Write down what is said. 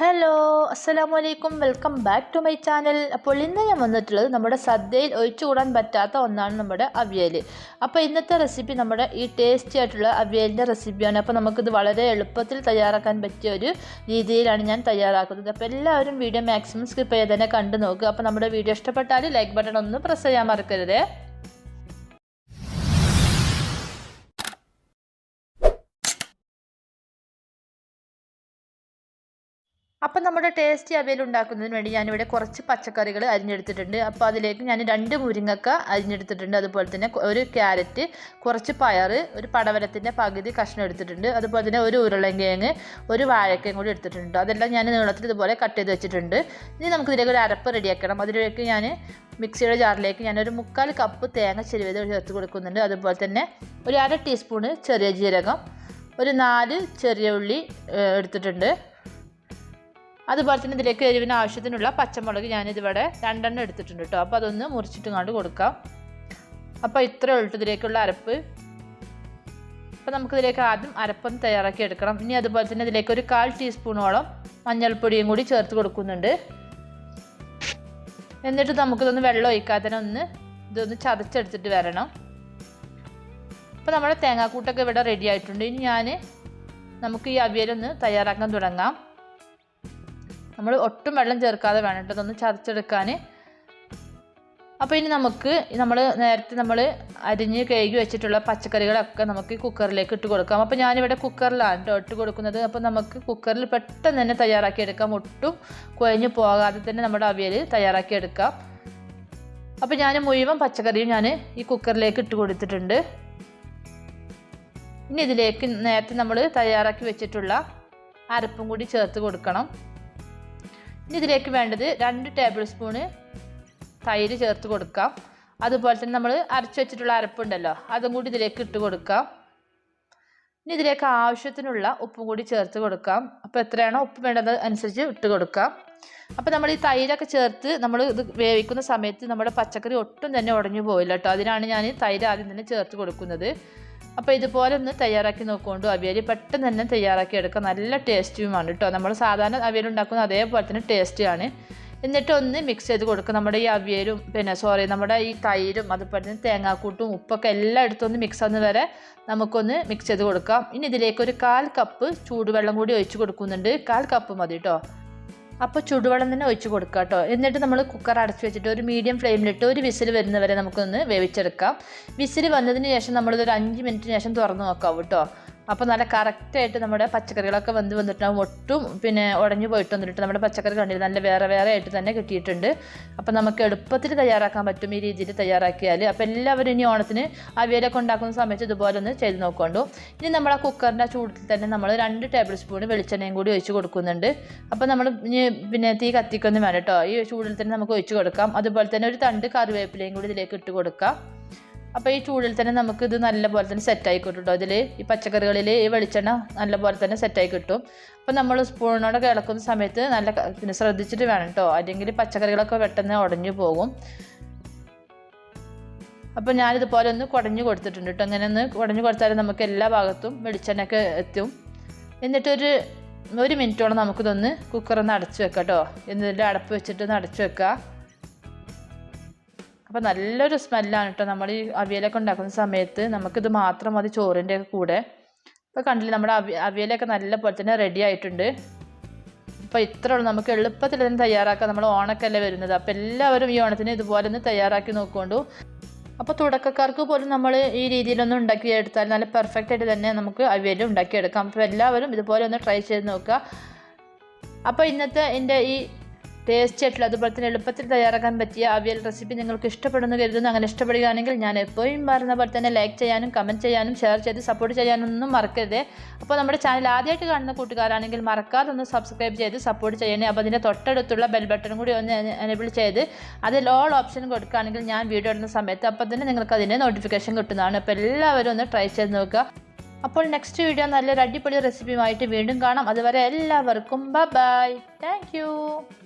Hello അസ്സലാമു അലൈക്കും welcome back to my channel അപ്പോൾ ഇന്ന് ഞാൻ വന്നിട്ടുള്ളത് നമ്മുടെ സദ്യയിൽ ഒഴിച്ചുകൂടാൻ പറ്റാത്ത ഒന്നാണ് നമ്മുടെ അവിയൽ അപ്പോൾ ഇന്നത്തെ റെസിപ്പി നമ്മുടെ ഈ ടേസ്റ്റി ആയിട്ടുള്ള അവിയലിന്റെ റെസിപ്പിയാണ് അപ്പോൾ നമുക്കിത് വളരെ എളുപ്പത്തിൽ തയ്യാറാക്കാൻ പറ്റിയ ഒരു രീതിയിലാണ് ഞാൻ തയ്യാറാക്കുന്നത്. അപ്പോൾ എല്ലാവരും വീഡിയോ മാക്സിമം സ്കിപ്പ് ചെയ്ത് തന്നെ കണ്ടു നോക്കുക. അപ്പോൾ നമ്മുടെ വീഡിയോ ഇഷ്ടപ്പെട്ടാൽ ലൈക്ക് ബട്ടൺ ഒന്ന് പ്രസ് ചെയ്യാൻ മറക്കരുതേ. അപ്പം നമ്മുടെ ടേസ്റ്റി അവയിൽ ഉണ്ടാക്കുന്നതിന് വേണ്ടി ഞാനിവിടെ കുറച്ച് പച്ചക്കറികൾ അരിഞ്ഞെടുത്തിട്ടുണ്ട്. അപ്പോൾ അതിലേക്ക് ഞാൻ രണ്ട് മുരിങ്ങക്ക അരിഞ്ഞെടുത്തിട്ടുണ്ട്. അതുപോലെ തന്നെ ഒരു ക്യാരറ്റ് കുറച്ച് പയർ ഒരു പടവലത്തിന്റെ പകുതി കഷ്ണം എടുത്തിട്ടുണ്ട്. അതുപോലെ തന്നെ ഒരു ഉരുളങ്കിഴങ്ങ് ഒരു വാഴക്കയും കൂടി എടുത്തിട്ടുണ്ട്. അതെല്ലാം ഞാൻ നീളത്തിൽ ഇതുപോലെ കട്ട് ചെയ്ത് വെച്ചിട്ടുണ്ട്. ഇനി നമുക്കിതിലേക്ക് ഒരു അരപ്പ് റെഡിയാക്കണം അതിലേക്ക് ഞാൻ മിക്സിയുടെ ജാറിലേക്ക് ഞാൻ ഒരു മുക്കാൽ കപ്പ് തേങ്ങ ചെരുവത് ചേർത്ത് കൊടുക്കുന്നുണ്ട്. അതുപോലെ തന്നെ ഒരു അര ടീസ്പൂണ് ചെറിയ ജീരകം ഒരു നാല് ചെറിയ ഉള്ളി എടുത്തിട്ടുണ്ട്. അതുപോലെ തന്നെ ഇതിലേക്ക് എരിവിന് ആവശ്യത്തിനുള്ള പച്ചമുളക് ഞാനിതിവിടെ രണ്ടെണ്ണം എടുത്തിട്ടുണ്ട് കേട്ടോ അപ്പോൾ അതൊന്ന് മുറിച്ചിട്ട് കണ്ട് കൊടുക്കാം. അപ്പോൾ ഇത്രയേ ഉള്ളൂ ഇതിലേക്കുള്ള അരപ്പ്. അപ്പോൾ നമുക്കിതിലേക്ക് ആദ്യം അരപ്പം തയ്യാറാക്കി എടുക്കണം. ഇനി അതുപോലെ തന്നെ ഇതിലേക്ക് ഒരു കാൽ ടീസ്പൂണോളം മഞ്ഞൾപ്പൊടിയും കൂടി ചേർത്ത് കൊടുക്കുന്നുണ്ട്. എന്നിട്ട് നമുക്കിതൊന്ന് വെള്ളം ഒഴിക്കാതെ തന്നെ ഒന്ന് ഇതൊന്ന് ചതച്ചെടുത്തിട്ട് വരണം. അപ്പോൾ നമ്മുടെ തേങ്ങാക്കൂട്ടൊക്കെ ഇവിടെ റെഡി ആയിട്ടുണ്ട്. ഇനി ഞാൻ നമുക്ക് ഈ അവിയലൊന്ന് തയ്യാറാക്കാൻ തുടങ്ങാം. നമ്മൾ ഒട്ടും വെള്ളം ചേർക്കാതെ വേണം കേട്ടോ ഇതൊന്ന് ചതച്ചെടുക്കാൻ അപ്പോൾ ഇനി നമുക്ക് നമ്മൾ നേരത്തെ നമ്മൾ അരിഞ്ഞ് കഴുകി വെച്ചിട്ടുള്ള പച്ചക്കറികളൊക്കെ നമുക്ക് കുക്കറിലേക്ക് ഇട്ട് കൊടുക്കാം. അപ്പോൾ ഞാനിവിടെ കുക്കറിലാണ് കേട്ടോ ഇട്ട് കൊടുക്കുന്നത്. അപ്പോൾ നമുക്ക് കുക്കറിൽ പെട്ടെന്ന് തന്നെ തയ്യാറാക്കിയെടുക്കാം ഒട്ടും കുഴഞ്ഞു പോകാതെ തന്നെ നമ്മുടെ അവിയൽ തയ്യാറാക്കിയെടുക്കാം അപ്പോൾ ഞാൻ മുഴുവൻ പച്ചക്കറിയും ഞാൻ ഈ കുക്കറിലേക്ക് ഇട്ട് കൊടുത്തിട്ടുണ്ട്. ഇനി ഇതിലേക്ക് നേരത്തെ നമ്മൾ തയ്യാറാക്കി വെച്ചിട്ടുള്ള അരപ്പും കൂടി ചേർത്ത് കൊടുക്കണം. ഇനി ഇതിലേക്ക് വേണ്ടത് രണ്ട് ടേബിൾ സ്പൂണ് തൈര് ചേർത്ത് കൊടുക്കാം. അതുപോലെ തന്നെ നമ്മൾ അരച്ച് വെച്ചിട്ടുള്ള അരപ്പുണ്ടല്ലോ അതും കൂടി ഇതിലേക്ക് ഇട്ട് കൊടുക്കാം. ഇനി ഇതിലേക്ക് ആവശ്യത്തിനുള്ള ഉപ്പും കൂടി ചേർത്ത് കൊടുക്കാം. അപ്പോൾ എത്രയാണോ ഉപ്പ് വേണ്ടത് അനുസരിച്ച് ഇട്ട് കൊടുക്കാം. അപ്പോൾ നമ്മൾ ഈ തൈരൊക്കെ ചേർത്ത് നമ്മൾ ഇത് വേവിക്കുന്ന സമയത്ത് നമ്മുടെ പച്ചക്കറി ഒട്ടും തന്നെ ഉടഞ്ഞു പോയില്ല കേട്ടോ. അതിനാണ് ഞാൻ തൈര് ആദ്യം തന്നെ ചേർത്ത് കൊടുക്കുന്നത്. അപ്പോൾ ഇതുപോലെ ഒന്ന് തയ്യാറാക്കി നോക്കുകൊണ്ട് അവിയൽ പെട്ടെന്ന് തന്നെ തയ്യാറാക്കി എടുക്കുക നല്ല ടേസ്റ്റിയുമാണ് കേട്ടോ നമ്മൾ സാധാരണ അവിയൽ ഉണ്ടാക്കുന്ന അതേപോലെ തന്നെ ടേസ്റ്റിയാണ് എന്നിട്ട് ഒന്ന് മിക്സ് ചെയ്ത് കൊടുക്കുക. നമ്മുടെ ഈ അവിയലും പിന്നെ സോറി നമ്മുടെ ഈ തൈരും അതുപോലെ തന്നെ തേങ്ങാക്കൂട്ടും ഉപ്പൊക്കെ എല്ലാം എടുത്തൊന്ന് മിക്സ് ആകുന്ന വരെ നമുക്കൊന്ന് മിക്സ് ചെയ്ത് കൊടുക്കാം. ഇനി ഇതിലേക്ക് ഒരു കാൽ കപ്പ് ചൂടുവെള്ളം കൂടി ഒഴിച്ച് കൊടുക്കുന്നുണ്ട്. കാൽ കപ്പ് മതി കേട്ടോ അപ്പോൾ ചൂടുവെള്ളം തന്നെ ഒഴിച്ച് കൊടുക്കുക കേട്ടോ എന്നിട്ട് നമ്മൾ കുക്കർ അടച്ച് വെച്ചിട്ട് ഒരു മീഡിയം ഫ്ലെയിമിലിട്ട് ഒരു വിസിൽ വരുന്നവരെ നമുക്കൊന്ന് വേവിച്ചെടുക്കാം. വിസിൽ വന്നതിന് ശേഷം നമ്മളിതൊരു അഞ്ച് മിനിറ്റിന് ശേഷം തുറന്ന് നോക്കാം കേട്ടോ അപ്പോൾ നല്ല കറക്റ്റായിട്ട് നമ്മുടെ പച്ചക്കറികളൊക്കെ വന്ന് വന്നിട്ടുണ്ടാകും ഒട്ടും പിന്നെ ഉടഞ്ഞു പോയിട്ട് വന്നിട്ട് നമ്മുടെ പച്ചക്കറി കണ്ടില്ല നല്ല വേറെ വേറെ ആയിട്ട് തന്നെ കിട്ടിയിട്ടുണ്ട്. അപ്പോൾ നമുക്ക് എളുപ്പത്തിൽ തയ്യാറാക്കാൻ പറ്റും ഈ രീതിയിൽ തയ്യാറാക്കിയാൽ അപ്പോൾ എല്ലാവരും ഇനി ഓണത്തിന് അവിയലൊക്കെ ഉണ്ടാക്കുന്ന സമയത്ത് ഇതുപോലെ ഒന്ന് ചെയ്ത് നോക്കൊണ്ടു. ഇനി നമ്മൾ ആ കുക്കറിന്റെ ചൂടിൽ തന്നെ നമ്മൾ രണ്ട് ടേബിൾ സ്പൂൺ വെളിച്ചെണ്ണയും കൂടി ഒഴിച്ച് കൊടുക്കുന്നുണ്ട്. അപ്പോൾ നമ്മൾ ഇനി പിന്നെ തീ കത്തിക്കൊന്നും വേണം കേട്ടോ ഈ ചൂടിൽ തന്നെ നമുക്ക് ഒഴിച്ച് കൊടുക്കാം. അതുപോലെ തന്നെ ഒരു തണ്ട് കറിവേപ്പിലയും കൂടി ഇതിലേക്ക് ഇട്ട് കൊടുക്കാം. അപ്പോൾ ഈ ചൂടിൽ തന്നെ നമുക്ക് ഇത് നല്ലപോലെ തന്നെ സെറ്റായി കിട്ടും കേട്ടോ ഇതിൽ ഈ പച്ചക്കറികളിൽ ഈ വെളിച്ചെണ്ണ നല്ലപോലെ തന്നെ സെറ്റായി കിട്ടും. അപ്പോൾ നമ്മൾ സ്പൂണിനോട് കിളക്കുന്ന സമയത്ത് നല്ല പിന്നെ ശ്രദ്ധിച്ചിട്ട് വേണം കേട്ടോ അല്ലെങ്കിൽ പച്ചക്കറികളൊക്കെ പെട്ടെന്ന് ഉടഞ്ഞു പോകും. അപ്പോൾ ഞാനിതുപോലെ ഒന്ന് കുടഞ്ഞു കൊടുത്തിട്ടുണ്ട് കേട്ടോ അങ്ങനെ ഒന്ന് കുടഞ്ഞു കൊടുത്താൽ നമുക്ക് എല്ലാ ഭാഗത്തും വെളിച്ചെണ്ണയൊക്കെ എത്തും. എന്നിട്ടൊരു ഒരു മിനിറ്റോളം നമുക്കിതൊന്ന് കുക്കറൊന്ന് അടച്ചു വെക്കാം കേട്ടോ എന്നിട്ട് അടപ്പ് വെച്ചിട്ട് ഒന്ന് അടച്ചു വെക്കുക അപ്പോൾ നല്ലൊരു സ്മെല്ലാണ് കേട്ടോ നമ്മൾ ഈ അവിയലൊക്കെ ഉണ്ടാക്കുന്ന സമയത്ത്. നമുക്കിത് മാത്രം മതി ചോറിന്റെ കൂടെ. ഇപ്പോൾ കണ്ടില്ലേ നമ്മുടെ അവി അവിയലൊക്കെ നല്ല പോലെ തന്നെ റെഡി ആയിട്ടുണ്ട്. അപ്പോൾ ഇത്ര ഉള്ളൂ. നമുക്ക് എളുപ്പത്തിൽ തന്നെ തയ്യാറാക്കാം. നമ്മൾ ഓണക്കല്ലേ വരുന്നത്. അപ്പോൾ എല്ലാവരും ഈ ഓണത്തിന് ഇതുപോലെ ഒന്ന് തയ്യാറാക്കി നോക്കൊണ്ടു. അപ്പോൾ തുടക്കക്കാർക്ക് പോലും നമ്മൾ ഈ രീതിയിലൊന്നും ഉണ്ടാക്കിയെടുത്താൽ നല്ല പെർഫെക്റ്റ് ആയിട്ട് തന്നെ നമുക്ക് അവിയൽ ഉണ്ടാക്കിയെടുക്കാം. അപ്പോൾ എല്ലാവരും ഇതുപോലെ ഒന്ന് ട്രൈ ചെയ്ത് നോക്കുക. അപ്പോൾ ഇന്നത്തെ എന്റെ ഈ ടേസ്റ്റി ആയിട്ടുള്ള അതുപോലെ തന്നെ എളുപ്പത്തിൽ തയ്യാറാക്കാൻ പറ്റിയ അവിയൽ റെസിപ്പി നിങ്ങൾക്ക് ഇഷ്ടപ്പെടുന്നു കരുതുന്നു. അങ്ങനെ ഇഷ്ടപ്പെടുകയാണെങ്കിൽ ഞാൻ എപ്പോഴും പറയുന്ന പോലെ തന്നെ ലൈക്ക് ചെയ്യാനും കമന്റ് ചെയ്യാനും ഷെയർ ചെയ്ത് സപ്പോർട്ട് ചെയ്യാനൊന്നും മറക്കരുത്. അപ്പോൾ നമ്മുടെ ചാനൽ ആദ്യമായിട്ട് കാണുന്ന കൂട്ടുകാരാണെങ്കിൽ മറക്കാതെ ഒന്ന് സബ്സ്ക്രൈബ് ചെയ്ത് സപ്പോർട്ട് ചെയ്യണേ. അപ്പോൾ അതിന്റെ തൊട്ടടുത്തുള്ള ബെൽ ബട്ടൺ കൂടി ഒന്ന് എനേബിൾ ചെയ്ത് അതിൽ ഓൾ ഓപ്ഷൻ കൊടുക്കുകയാണെങ്കിൽ ഞാൻ വീഡിയോ ഇടുന്ന സമയത്ത് അപ്പോൾ തന്നെ നിങ്ങൾക്ക് അതിന്റെ നോട്ടിഫിക്കേഷൻ കിട്ടുന്നതാണ്. അപ്പോൾ എല്ലാവരും ഒന്ന് ട്രൈ ചെയ്ത് നോക്കുക. അപ്പോൾ നെക്സ്റ്റ് വീഡിയോ നല്ലൊരു അടിപൊളി റെസിപ്പിയുമായിട്ട് വീണ്ടും കാണാം. അതുവരെ എല്ലാവർക്കും ബൈ താങ്ക്